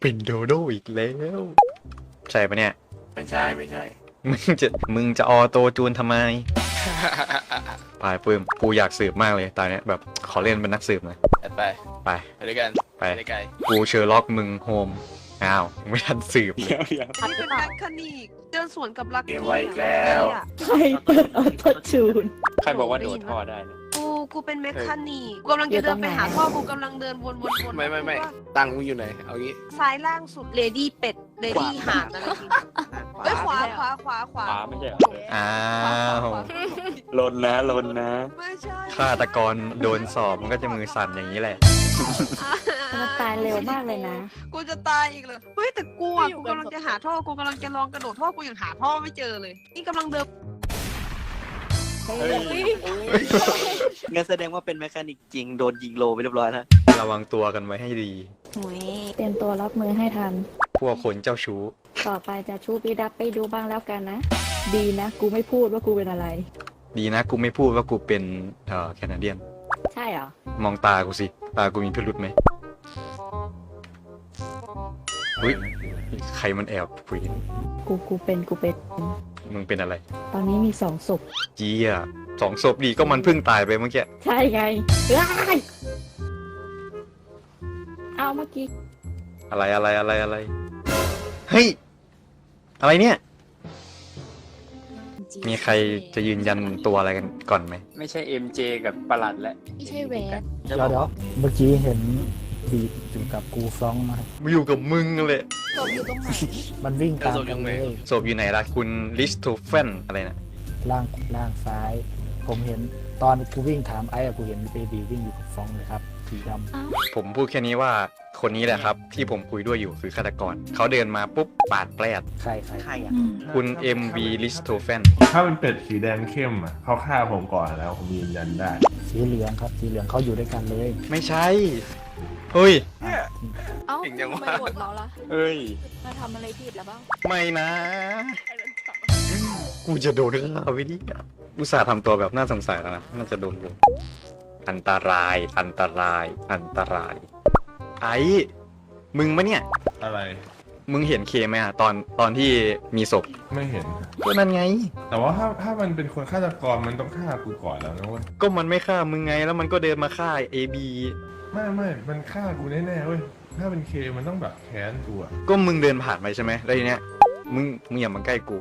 เป็นโดโดอีกแล้ว ใช่ปะเนี่ย ไม่ใช่ไม่ใช่ มึงจะมึงจะออโตจูนทำไมไปปื้มกูอยากสืบมากเลยตอนเนี้ยแบบขอเล่นเป็นนักสืบหน่อยไปไป ไปด้วยกันไปไปไกลกูเชอร์ล็อกมึงโฮมอ้าวมึงไม่ทันสืบเลยเดี๋ยวเดี๋ยวนี่เป็นแมคคานิกเดินสวนกับลักเดี๋ยวกี้ไว้อีกแล้วอะใครเปิดออโต้จูน ใครบอกว่าโดดท่อได้นะ กูกูเป็นแมคคานิกกูกำลังจะเดินไปหาพ่อกูกำลังเดินวนวนวนไม่ไม่ไม่ตังค์มึงอยู่ไหน เอางี้ ซ้ายล่างสุดเลดี้เป็ดเลดี้หาดอะไรอย่างเงี้ยเอ้ยขวาขวาขวาขวาขวาไม่ใช่เหรอ อ้าขววขวาลนนะลนนะ ไม่ใช่ฆาตกรโดนสอบมันก็จะมือสั่นอย่างนี้แหละ มันตายเร็วมากเลยนะ กูจะตายอีกเลยเฮ้ยแต่กูอะกูกำลังจะหาท่อกูกำลังจะลองกระโดดท่อกูยังหาท่อไม่เจอเลย นี่กำลังเดินเฮ้ย งั้นแสดงว่าเป็นแมคานิกจริง โดนยิงโลไปเรียบร้อยแล้ว ระวังตัวกันไว้ให้ดีหวยเตรียมตัวรับมือให้ทัน พวกคนเจ้าชู้ ต่อไปจะชูปีดับไปดูบ้างแล้วกันนะ ดีนะ กูไม่พูดว่ากูเป็นอะไร ดีนะกูไม่พูดว่ากูเป็นเอ่อแคนาเดียน ใช่เหรอ มองตากูสิ ตากูมีพิรุษไหม เฮ้ยใครมันแอบคุยกันกูกูเป็นกูเป็น มึงเป็นอะไร ตอนนี้มีสองศพเจียสองศพดีก็มันเพิ่งตายไปเมื่อกี้ใช่ไงว้ายเอาเมื่อกี้อะไรอะไรอะไรอะไรเฮ้ยอะไรเนี่ย มีใครจะยืนยันตัวอะไรกันก่อนไหมไม่ใช่ MJ กับประหลัดและไม่ใช่แหวนเดี๋ยวเดี๋ยวเมื่อกี้เห็น บีดอยู่กับกูฟรองก์มามาอยู่กับมึงเลยตกอยู่ตรงไหนมันวิ่งตามกันเลยศพอยู่ไหนล่ะคุณลิสโตเฟนอะไรนะล่างล่างซ้าย ผมเห็นตอนกูวิ่งถามไอ้อะกูเห็นเบบีวิ่งอยู่กับฟรองก์เลยครับสีดผมพูดแค่นี้ว่าคนนี้แหละครับ ที่ผมคุยด้วยอยู่คือฆาตกรเขาเดินมาปุ๊บปาดแปรดำใครใครใครอะคุณ MV l i s t o f a n ถ้าเป็นเป็ดสีแดงเข้มอะเขาฆ่าผมก่อนแล้วผมยืนยันได้ สีเหลืองครับ สีเหลืองเขาอยู่ด้วยกันเลย ไม่ใช่ เฮ้ย เอ้าเก่งจังวะ ทำไมโหวตเราล่ะเอ้ย เราทำอะไรผิดแล้วบ้างไม่นะ กูจะโดนฆ่าไปดิอุตส่าห์ทำตัวแบบน่าสงสัยแล้วนะ น่าจะโดนลงอันตราย อันตราย อันตราย ไอ้ มึงมะเนี่ย อะไร มึงเห็นเคไหมอะตอนตอนที่มีศพไม่เห็น ก็นั่นไง แต่ว่าถ้าถ้ามันเป็นคนฆาตกรมันต้องฆ่ากูก่อนแล้วนะเว้ยก็มันไม่ฆ่ามึงไง แล้วมันก็เดินมาฆ่าเอบี ไม่ไม่มันฆ่ากูแน่ๆเว้ย ถ้าเป็นเคมันต้องแบบแค้นกูอะก็มึงเดินผ่านไปใช่ไหมแล้วทีเนี้ยมึงมึงอย่ามาใกล้กู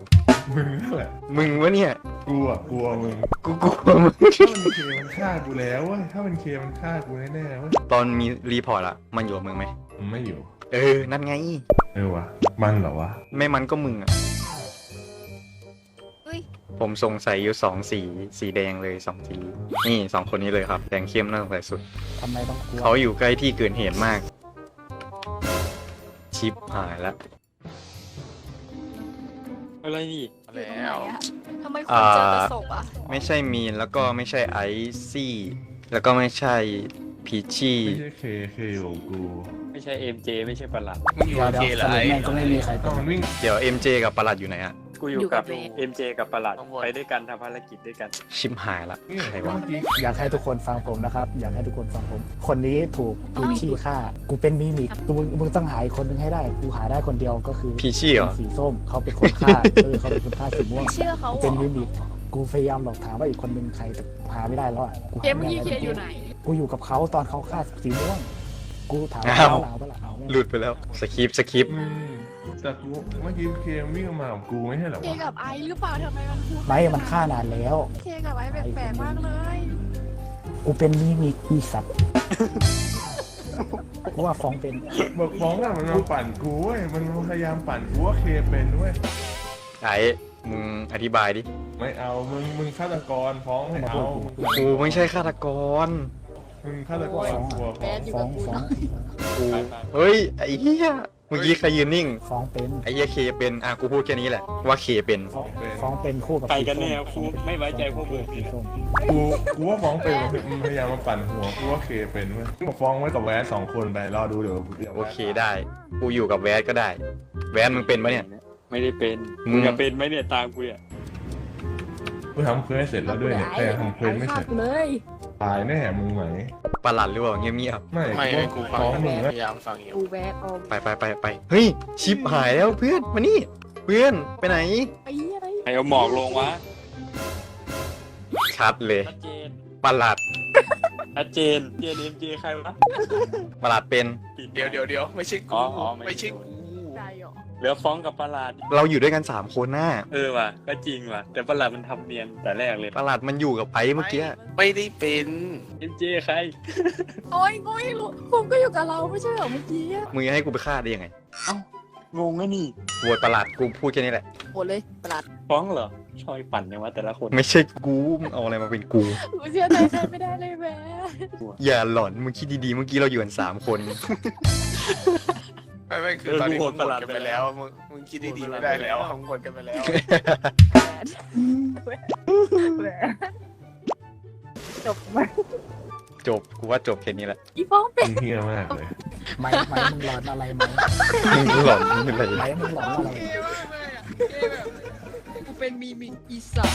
มึงนั่นแหละมึงวะเนี่ยกูอะกลัวมึงกูกลัวมึง ถ้าเป็นเคมันฆ่ากูแล้วเว้ยถ้าเป็นเคมันฆ่ากูแน่ๆเว้ยตอนมีรีพอร์ตอะมันอยู่กับมึงไหมมันไม่อยู่ เออ นั่นไง เออวะมันเหรอวะ ไม่มันก็มึงอะ เฮ้ยผมสงสัยอยู่สองสีสีแดงเลยสองสีนี่สองคนนี้เลยครับแดงเข้มน่าสงสัยสุด ทำไมต้องกลัวเขาอยู่ใกล้ที่เกิดเหตุมาก ชิปหายแล้วอะไรนี่ อยู่ตรงไหนแล้วอะทำไมคนเจอแต่ศพอะไม่ใช่มีนแล้วก็ไม่ใช่ไอซี่ แล้วก็ไม่ใช่พีชี่ไม่ใช่เคเคอยู่กับกูไม่ใช่ MJ ไม่ใช่ประหลัด มึงอยู่เดี๋ยวกับเดี๋เคยวเหรสอรุปไอ้แม่งก็ไม่มีใครก็เป็นมันวิ่งเดี๋ยว MJ กับประหลัดอยู่ไหนอะ กูอยู่กับ MJ กับประหลัดไปด้วยกันทำภารกิจด้วยกัน ชิปหายละเนี่ยใครเมื่วะอกี้อยากให้ทุกคนฟังผมนะครับ อยากให้ทุกคนฟังผม คนนี้ถูกกูขี้ฆ่า กูเป็นมิมิกกูมึงต้องหาอีกคนนึงให้ได้ กูหาได้คนเดียวก็คือพีชี่เหรอสีส้มเขาเป็นคนฆ่าเออเขาเป็นคนฆ่าสีม่วงไม่เชื่อเขากูเหรเป็นอมิมิกกูพยายามหลอกถามว่าอีกคนนึงใครแต่หาไม่ได้แล้วอะกูเกหามเมื่อไม่กี้ได้เคอยู่ไหนกูอยู่กับเขาตอนเขาฆ่าสีม่วง กูถามว่าอ้าวเขาเหลาเปะล่าเอาไม่หลุดไปแล้วสคริปต์สคริปต์อืมแต่กูเมื่อกี้เคมวิ่งมากับกูไม่ใช่เหรอเควะกับไอซ์หรือเปล่าทำไมมันพูดไม่มันฆ่านานแล้ว เคกับไอซ์แปลกๆมากเลย กูเป็นมิมิกอีสัตว์กูว่าฟ้องเป็นบอกฟ้องอะมันมาปั่นกูเว้ยมันพยายามปั่นกูว่าเคเป็นเว้ยไอ้มึงอธิบายดิ ไม่เอา มึง มึงฆาตกรฟ้องไม่เอา กูไม่ใช่ฆาตกร มึงฆาตกรกลัวแบฟ้องดอยู่ฟ้อกับงกูฟ้องเนาะกูเฮ้ยไอ้เหี้ยเมื่อกี้ใครยืนนิ่งฟ้องเป็นไอ้เหี้ยเคเป็นอะกูพูดแค่นี้แหละว่าเคเป็นฟ้องฟ้องเป็นคู่กับไปกันแน่สีส้ครูไม่ไว้ใจพวกมึง สีส้มกูกูว่าฟ้องเป็นมันพยายามมาปั่นหัวกูว่าเคเป็นเว้ยกูฟ้องไว้กับแวสสองคนไปรอดูเดี๋ยวดี๋ยวโอเคได้ กูอยู่กับแวดก็ได้ แวดมึงเป็นปะเนี่ย ไม่ได้เป็นมึมึงงจะเป็นไหมเนี่ยตามกูเนี่ยกูทำเควสเสร็จแล้วด้วยเนี่ยแต่ยังทำเควสไม่เสร็จเลย ตายแน่มึงไหมประหลาดหรือเปล่าเงียบเงียบไม่ไม่กูกูฟังฟ้องอยู่มึงพนะยายามฟังอยู่กูแวะออกๆไปไปไปไปเฮ้ยชิปหายแล้วเพื่อนมานี่เพื่อนไปไหนไอ้อะไรใครเอาหมอกลงวะชัดเลยชัดเจนประหลาดชัดเจนเจนเอ็มเจใครวะประหลาดเป็น เดี๋ยวเดี๋ยวเดี๋ยวไม่ใช่อ๋กูออ๋อไม่ไม่ใช่ใช่กูได้หรอเห ลือฟ้องกับประหลาด เราอยู่ด้วยกันสามคนน่ะเออว่ะ ก็จริงว่ะ แต่ประหลาดมันทำเนียนแต่แรกเลย ประหลาดมันอยู่กับไอ้เมื่อกี้ไม่ได้เป็นเอ็มเจใคร โอ้ยกูไม่รู้ผมก็อยู่กับเราไม่ใช่เหรอเมื่อกี้อะมึงจะให้กูไปฆ่าได้ยังไงงงอะนี่โหวตประหลาดกูพูดแค่นี้แหละ โหดเลยประหลาดฟ้องเหรอ ชอยปั่นยังวะแต่ละคน ไม่ใช่กูมึงเอาอะไรมาเป็นกู กูเชื่อใจใครไม่ได้เลยแม่อย่าหลอนมึงคิดดีๆเมื่อกี้เราอยู่กันสามคน ไม่ไม่คือตอนนี้มึงหมดกันไปแล้วมึงมึงคิดดีๆไม่ได้แล้วมึงหมดกันไปแล้วจบไหมจบกูว่าจบแค่นี้แหละอีฟ้องเป็นมึงเฮี้ยมากเลยไหมไหมมึงหลอนอะไรไหมมึงหลอนมึงอะไรไหมมึงหลอนอะไรกูเป็นมีมิอีสาน